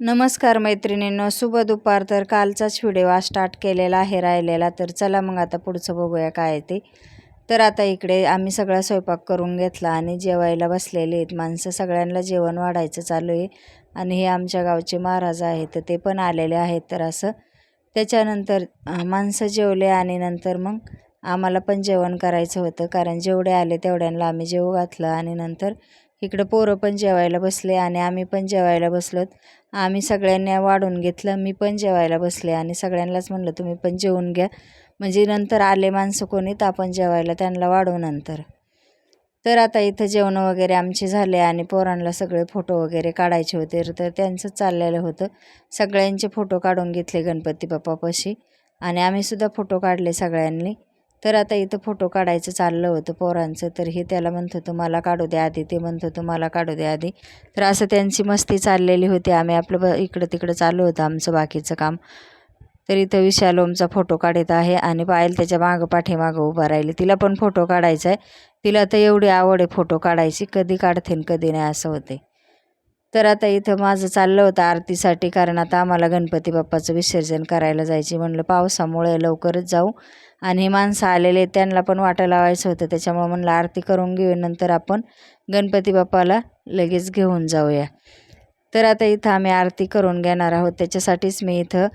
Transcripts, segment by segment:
नमस्कार मैत्रिणींनो शुभ दुपार. तर कालचाच व्हिडिओ स्टार्ट केलेला आहे राहिलेला. तर चला मग आता पुढचं बघूया काय आहे ते. तर आता इकडे आम्ही सगळा स्वयंपाक करून घेतला आणि जेवायला बसलेले आहेत. माणसं सगळ्यांना जेवण वाढायचं चालू आहे. आणि हे आमच्या गावचे महाराज आहेत तर ते पण आलेले आहेत. तर असं त्याच्यानंतर माणसं जेवले आणि नंतर मग आम्हाला पण जेवण करायचं होतं. कारण जेवढे आले तेवढ्यांना आम्ही जेवू घातलं. आणि नंतर इकडं पोरं पण जेवायला बसले आणि आम्ही पण जेवायला बसलोत. आम्ही सगळ्यांनी वाढून घेतलं. मी पण जेवायला बसले आणि सगळ्यांनाच म्हणलं तुम्ही पण जेवून घ्या. म्हणजे नंतर आले माणसं कोणी तर आपण जेवायला त्यांना वाढवू नंतर. तर आता इथं जेवणं वगैरे आमचे झाले आणि पोरांना सगळे फोटो वगैरे काढायचे होते. तर त्यांचं चाललेलं होतं. सगळ्यांचे फोटो काढून घेतले गणपती बाप्पापाशी. आणि आम्हीसुद्धा फोटो काढले सगळ्यांनी. तर आता इथं फोटो काढायचं चाललं होतं पोरांचं तर हे त्याला म्हणत होतं मला काढू द्या आधी. ते म्हणत होतं मला काढू द्या आधी. तर असं त्यांची मस्ती चाललेली होती. आम्ही आपलं ब इकडं तिकडं चालू होतं आमचं बाकीचं काम. तर इथं विशाल ओमचा फोटो काढत आहे आणि पायल त्याच्या मागं पाठीमागं उभा राहिली. तिला पण फोटो काढायचा आहे. तिला तर एवढी आवड आहे फोटो काढायची कधी काढते कधी नाही असं होते तर आता इथं माझं चाललं होतं आरतीसाठी कारण आता आम्हाला गणपती बाप्पाचं विसर्जन करायला जायची म्हणलं पावसामुळे लवकरच जाऊ. आणि हे माणसं आलेले आहेत, त्यांना पण वाटा लावायचं होतं. त्याच्यामुळं म्हणलं आरती करून घेऊ नंतर आपण गणपती बाप्पाला लगेच घेऊन जाऊया. तर आता इथं आम्ही आरती करून घेणार आहोत. त्याच्यासाठीच मी इथं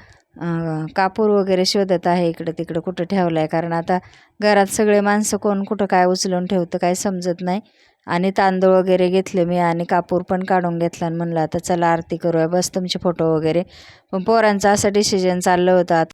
कापूर वगैरे शोधत आहे इकडं तिकडं कुठं ठेवलं आहे कारण आता घरात सगळे माणसं कोण कुठं काय उचलून ठेवतं काय समजत नाही. आणि तांदूळ वगैरे घेतले मी आणि कापूर पण काढून घेतला आणि म्हणलं आता चला आरती करूया. बस तुमचे फोटो वगैरे. पण पोरांचं असं डिसिजन चाललं होतं आता.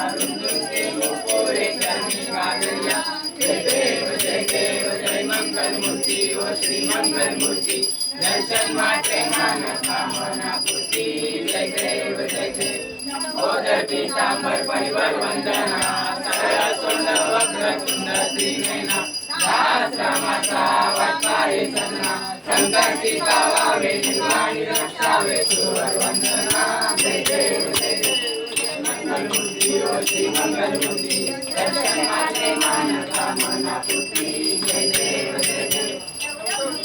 मंगलमूर्ती गणपती बाप्पा मंगल मूर्ती गणपती बाप्पा मंगल मूर्ती गणपती बाप्पा मोरया मंगल तिकडे घ्या मूर्ती अगोदर पुढच्या वर्षी गणपती बाप्पा मोरया इथं आपले थोडंसं काय अं, ठेवलेलं असतं त्याच्यामुळं कपाटामध्ये गणपती नेऊन बाप्पा. थोडेसे पाय लावायचे. मोरया मंगल मूर्ती पाय लावायचं मोरया. काम चालू आहे. गणपती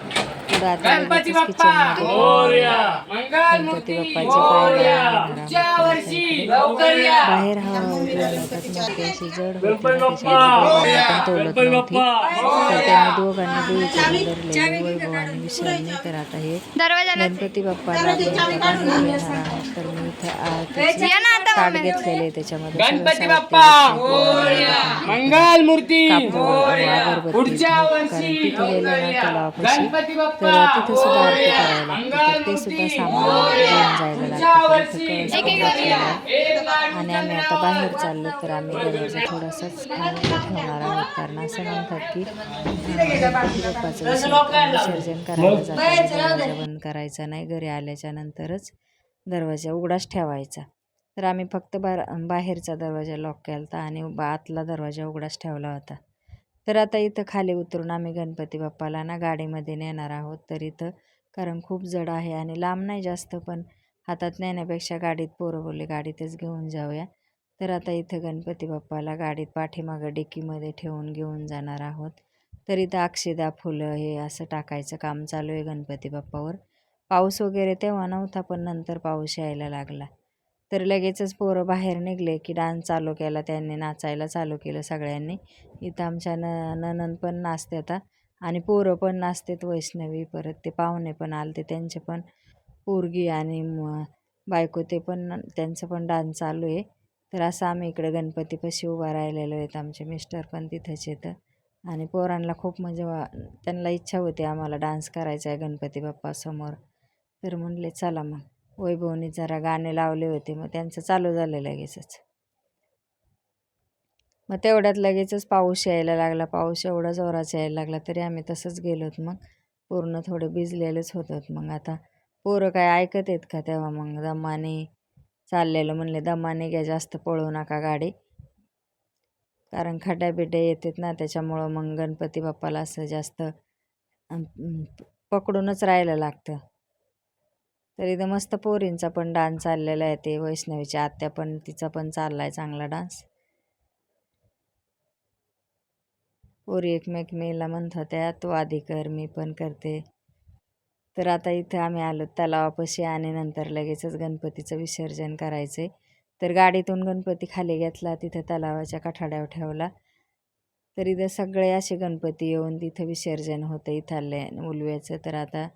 ना, बाप्पा. त्याच्यामुळे पण तोलत गणपती नव्हती बाप्पा. तर त्यांनी दोघांनी देवीचे धरलेले वैभव आणि विसरणे तर आता हे गणपती बाप्पाला तर मी इथं ताट घेतलेले त्याच्यामध्ये. गणपती बाप्पा. मंगल मूर्ती अगरबत्ती, पुढच्या वर्षी कारण तिथे गेलं ना गणपती तर तिथे सुद्धा आरती करायला लागते. ते सुद्धा सामान घेऊन जायला लागतं. आणि आम्ही आता बाहेर चाललो तर आम्ही दरवाजा थोडासाच ठेवणार आहोत. कारण असं म्हणतात की विसर्जन करायला दरवाजा बंद करायचा नाही. घरी आल्याच्या नंतरच दरवाजा उघडाच ठेवायचा. तर आम्ही फक्त बार बाहेरचा दरवाजा लॉक केला होता आणि आतला दरवाजा उघडाच ठेवला होता. तर आता इथं खाली उतरून आम्ही गणपती बाप्पाला ना गाडीमध्ये नेणार आहोत. तर इथं कारण खूप जड आहे आणि लांब नाही जास्त पण हातात नेण्यापेक्षा गाडीत पोरं बोलले गाडीतच घेऊन जाऊया. तर आता इथं गणपती बाप्पाला गाडीत पाठीमागं डिकीमध्ये ठेवून घेऊन जाणार आहोत. तर इथं अक्षदा फुलं हे असं टाकायचं काम चालू आहे गणपती बाप्पावर. पाऊस वगैरे तेव्हा नव्हता पण नंतर पाऊस यायला लागला. तर लगेचच पोरं बाहेर निघले की डान्स चालू केला त्यांनी नाचायला चालू केलं सगळ्यांनी. इथं आमच्या न ननंद पण नाचते आता आणि पोरं पण नाचतात वैष्णवी परत ते पाहुणे पण आलते त्यांचे पण पोरगी आणि बायको ते पण त्यांचं पण डान्स चालू आहे. तर असं आम्ही इकडे गणपतीपाशी उभा राहिलेलो आहेत आमचे मिस्टर पण तिथंच येतं आणि पोरांना खूप म्हणजे वा त्यांना इच्छा होती आम्हाला डान्स करायचा आहे गणपती बाप्पासमोर तर म्हणले चला मग. वैभवनी जरा गाणे लावले होते. मग त्यांचं चालू झालं लगेचच. मग तेवढ्यात लगेचच पाऊस यायला लागला. पाऊस एवढा जोराचा यायला लागला तरी आम्ही तसंच गेलोत मग. पूर्ण थोडं भिजलेलंच होतं मग आता पोरं काय ऐकत आहेत का तेव्हा? मग दमाने चाललेलं म्हणले दमाने घ्या जास्त पळवू नका गाडी. कारण खड्ड्या बिड्ड्या येतात ना त्याच्यामुळं मग गणपती बाप्पाला असं जास्त पकडूनच राहायला लागतं. तर इथं मस्त पोरींचा पण डान्स चाललेला आहे ते वैष्णवीच्या आत्या पण तिचा पण चालला आहे चांगला डान्स. पोरी एकमेकमेला म्हणत होत्या तू आधी कर मी पण करते. तर आता इथं आम्ही आलो तलावापाशी आणि नंतर लगेचच गणपतीचं विसर्जन करायचे तर गाडीतून गणपती खाली घेतला तिथं तलावाच्या कठाड्यावर ठेवला. तर इथं सगळे असे गणपती येऊन तिथं विसर्जन होतं इथले उलव्याचं तर आता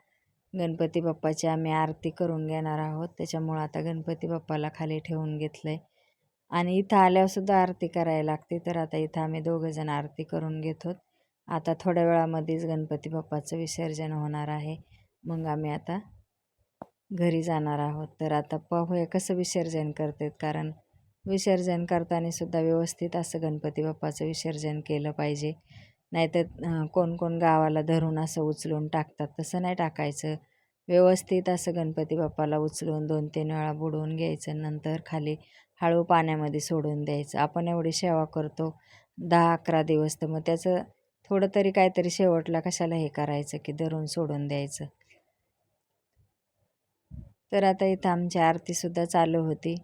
गणपती बाप्पाची आम्ही आरती करून घेणार आहोत. त्याच्यामुळं आता गणपती बाप्पाला खाली ठेवून घेतलं आहे आणि इथं आल्यावरसुद्धा आरती करायला लागते. तर आता इथं आम्ही दोघंजण आरती करून घेतो आता थोड्या वेळामध्येच गणपती बाप्पाचं विसर्जन होणार आहे. मग आम्ही आता घरी जाणार आहोत. तर आता पाहूया कसं विसर्जन करतात. कारण विसर्जन करताना सुद्धा व्यवस्थित असं गणपती बाप्पाचं विसर्जन केलं पाहिजे. नाहीतर कोण कोण गावाला धरून असं उचलून टाकतात. तसं नाही टाकायचं. व्यवस्थित असं गणपती बाप्पाला उचलून दोन तीन वेळा बुडवून घ्यायचं नंतर खाली हळू पाण्यामध्ये सोडून द्यायचं. आपण एवढी सेवा करतो. दहा अकरा दिवस तर मग त्याचं थोडं तरी काहीतरी शेवटला कशाला हे करायचं की धरून सोडून द्यायचं. तर आता इथं आमची आरतीसुद्धा चालू होती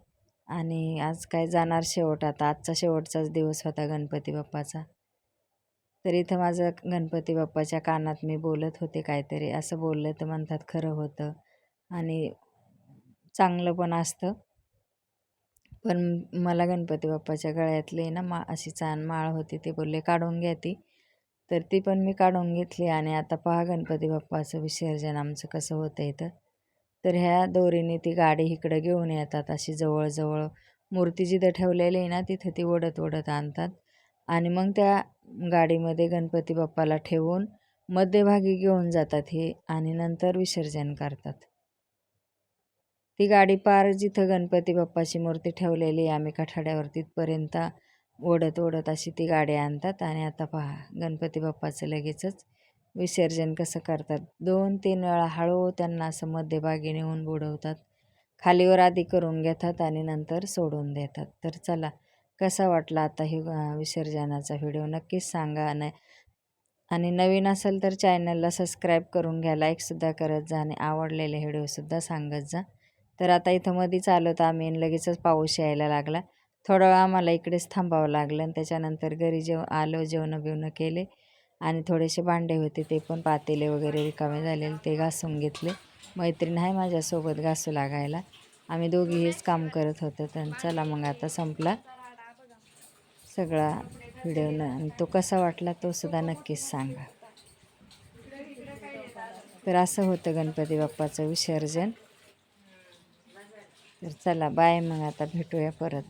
आणि आज काय जाणार शेवट? आता आजचा शेवटचाच दिवस होता गणपती बाप्पाचा. तर इथं माझं गणपती बाप्पाच्या कानात मी बोलत होते काहीतरी. असं बोललं तर म्हणतात खरं होतं. आणि चांगलं पण असतं. पण मला गणपती बाप्पाच्या गळ्यातली ना मा अशी छान माळ होती ते बोलले काढून घ्या ती. तर ती पण मी काढून घेतली आणि आता पहा गणपती बाप्पाचं विसर्जन आमचं कसं होतं इथं. तर ह्या दोरीने ती गाडी इकडं घेऊन येतात. अशी जवळजवळ मूर्ती जिथं ठेवलेली आहे ना तिथं ती ओढत ओढत आणतात. आणि मग त्या गाडीमध्ये गणपती बाप्पाला ठेवून मध्यभागी घेऊन जातात हे आणि नंतर विसर्जन करतात. ती गाडी पार जिथं गणपती बाप्पाची मूर्ती ठेवलेली आहे आम्ही कठाड्यावर तिथपर्यंत ओढत ओढत अशी ती गाडी आणतात आणि आता पहा गणपती बाप्पाचं लगेचच विसर्जन कसं करतात. दोन तीन वेळा हळू त्यांना असं मध्यभागी नेऊन बुडवतात. खालीवर आधी करून घेतात आणि नंतर सोडून देतात. तर चला कसा वाटला आता ही विसर्जनाचा व्हिडिओ नक्कीच सांगा. आणि आणि नवीन असेल तर चॅनलला सबस्क्राईब करून घ्या लाईकसुद्धा करत जा आणि आवडलेले व्हिडिओसुद्धा सांगत जा. तर आता इथं मध्येच आलो तर आम्ही लगेचच पाऊस यायला लागला. थोडा वेळ आम्हाला इकडेच थांबावं लागलं आणि त्याच्यानंतर घरी जेव आलो जेवणं बिवणं केले आणि थोडेसे भांडे होते ते पण पातेले वगैरे रिकामे झालेले ते घासून घेतले. मैत्रीण आहे माझ्यासोबत घासू लागायला. आम्ही दोघीहीच काम करत होतो तर चला मग आता संपला. सगळा व्हिडिओनं आणि तो कसा वाटला तो सुद्धा नक्कीच सांगा. तर असं होतं गणपती बाप्पाचं विसर्जन. तर चला बाय मग आता भेटूया परत.